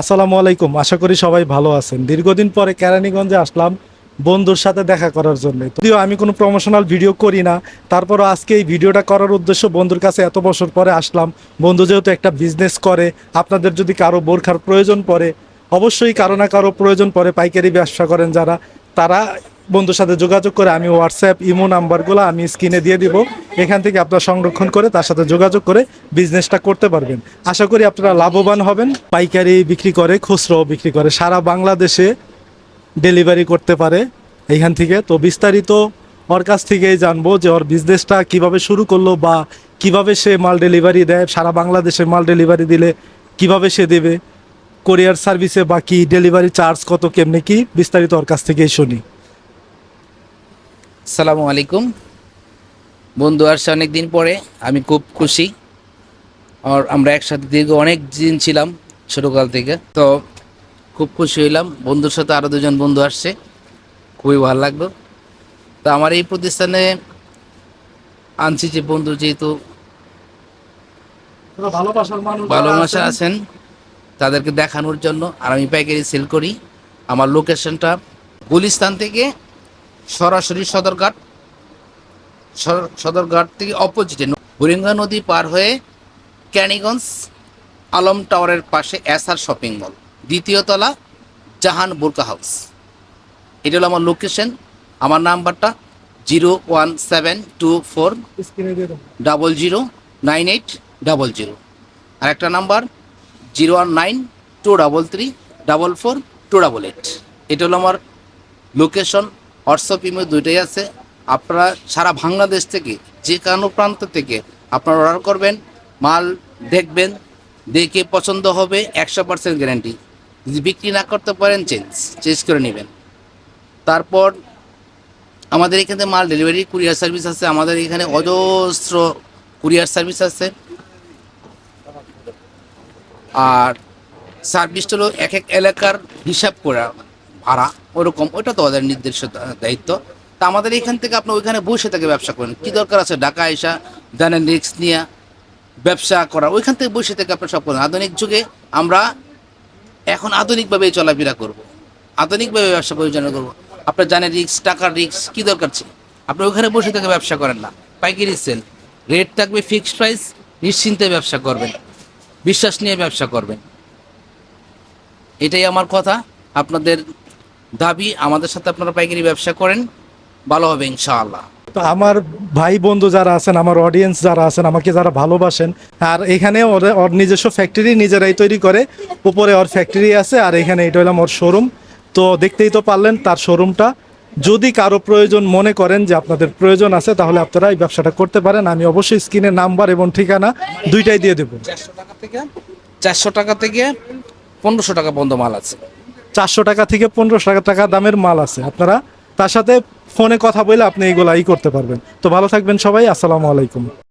আসসালামু আলাইকুম। আশা করি সবাই ভালো আছেন। দীর্ঘদিন পরে কেরানীগঞ্জে আসলাম বন্ধুর সাথে দেখা করার জন্য। যদিও আমি কোনো প্রমোশনাল ভিডিও করি না, তারপরও আজকে এই ভিডিওটা করার উদ্দেশ্য বন্ধুর কাছে এত বছর পরে আসলাম। বন্ধু যেহেতু একটা বিজনেস করে, আপনাদের যদি কারও বোরখার প্রয়োজন পড়ে, অবশ্যই কারও না কারও প্রয়োজন পড়ে পাইকারি ব্যবসা করেন যারা, তারা বন্ধুর সাথে যোগাযোগ করে আমি হোয়াটসঅ্যাপ ইমো নাম্বারগুলো আমি স্ক্রিনে দিয়ে দিব। এখান থেকে আপনারা সংরক্ষণ করে তার সাথে যোগাযোগ করে বিজনেসটা করতে পারবেন। আশা করি আপনারা লাভবান হবেন। পাইকারি বিক্রি করে, খুচরো বিক্রি করে, সারা বাংলাদেশে ডেলিভারি করতে পারে এইখান থেকে। তো বিস্তারিত ওর কাছ থেকেই জানব যে ওর বিজনেসটা কীভাবে শুরু করল বা কীভাবে সে মাল ডেলিভারি দেয়। সারা বাংলাদেশে মাল ডেলিভারি দিলে কীভাবে সে দেবে? কোরিয়ার সার্ভিসে বা কি ডেলিভারি চার্জ কত, কেমনে কি? বিস্তারিত ওর কাছ থেকেই শুনি। সালামু আলাইকুম। বন্ধু আসছে অনেক দিন পরে আমি খুব খুশি। আর আমরা একসাথে দীর্ঘ অনেক দিন ছিলাম ছোটোকাল থেকে। তো খুব খুশি হইলাম। বন্ধুর সাথে আরও দুজন বন্ধু আসছে। খুবই ভালো লাগল। তো আমার এই প্রতিষ্ঠানে আনছি যে বন্ধু যেহেতু ভালোবাসা আছেন তাদেরকে দেখানোর জন্য। আর আমি পাইকারি সেল করি। আমার লোকেশনটা গুলিস্তান থেকে সরাসরি সদরঘাট সদরঘাট থেকে অপোজিটে বুরিঙ্গা নদী পার হয়ে ক্যানিগঞ্জ আলম টাওয়ারের পাশে এসআর শপিং মল দ্বিতীয় তলা জাহান বোরকা হাউস। এটা হলো আমার লোকেশন আমার নাম্বারটা zero one seven two four double zero nine eight double zero. আর একটা number zero one nine two double three double four two double eight. এটা হলো আমার লোকেশন হোয়াটসঅ্যাপ ইমেল দুইটাই আছে। আপনারা সারা বাংলাদেশ থেকে যে কোনো প্রান্ত থেকে আপনারা অর্ডার করবেন, মাল দেখবেন, দেখে পছন্দ হবে, একশো পার্সেন্ট গ্যারান্টি। যদি বিক্রি না করতে পারেন, চেঞ্জ চেঞ্জ করে নেবেন। তারপর আমাদের এখানে মাল ডেলিভারি, কুরিয়ার সার্ভিস আছে। আমাদের এখানে অজস্র কুরিয়ার সার্ভিস আছে। আর সার্ভিসটা হলো এক এক এলাকার হিসাব করা। ভাড়া, ওরকম ওটা তো ওদের নির্দেশ দায়িত্ব। তা আমাদের এখান থেকে আপনি ওইখানে বসে থেকে ব্যবসা করেন। কি দরকার আছে? ঢাকা এসা জানেন রিক্স নিয়ে ব্যবসা করা, ওইখান থেকে বসে থেকে আপনি সব করেন। আধুনিক যুগে আমরা এখন আধুনিকভাবে চলাফেরা করব। আধুনিকভাবে ব্যবসা পরিচালনা করব। আপনার জানেন রিক্স টাকার রিক্স কি দরকার ছিল? আপনি ওইখানে বসে থেকে ব্যবসা করেন না। পাইকারি সেল রেট থাকবে ফিক্সড প্রাইস নিশ্চিন্তে ব্যবসা করবেন। বিশ্বাস নিয়ে ব্যবসা করবেন। এটাই আমার কথা। আপনাদের দাবি আমাদের সাথে আপনারা পাইকারি ব্যবসা করেন ভালো হবে ইনশাআল্লাহ। তো আমার ভাই বন্ধু যারা আছেন আমার অডিয়েন্স যারা আছেন আমাকে যারা ভালোবাসেন আর এখানে ওর ওর নিজস্ব ফ্যাক্টরি নিজেরাই তৈরি করে। উপরে ওর ফ্যাক্টরি আছে আর এখানে এটা হলাম ওর শোরুম তো দেখতেই তো পারলেন তার শোরুমটা যদি কারও প্রয়োজন মনে করেন যে আপনাদের প্রয়োজন আছে তাহলে আপনারা এই ব্যবসাটা করতে পারেন। আমি অবশ্যই স্ক্রিনে নাম্বার এবং ঠিকানা দুইটাই দিয়ে দেবো। চারশো টাকা থেকে চারশো টাকা থেকে পনেরোশো টাকা বন্ধ মাল আছে। চারশো টাকা থেকে পনেরোশো টাকা দামের মাল আছে। আপনারা তার সাথে ফোনে কথা বলে আপনি এইগুলা ই করতে পারবেন। তো ভালো থাকবেন সবাই, আসসালামু আলাইকুম।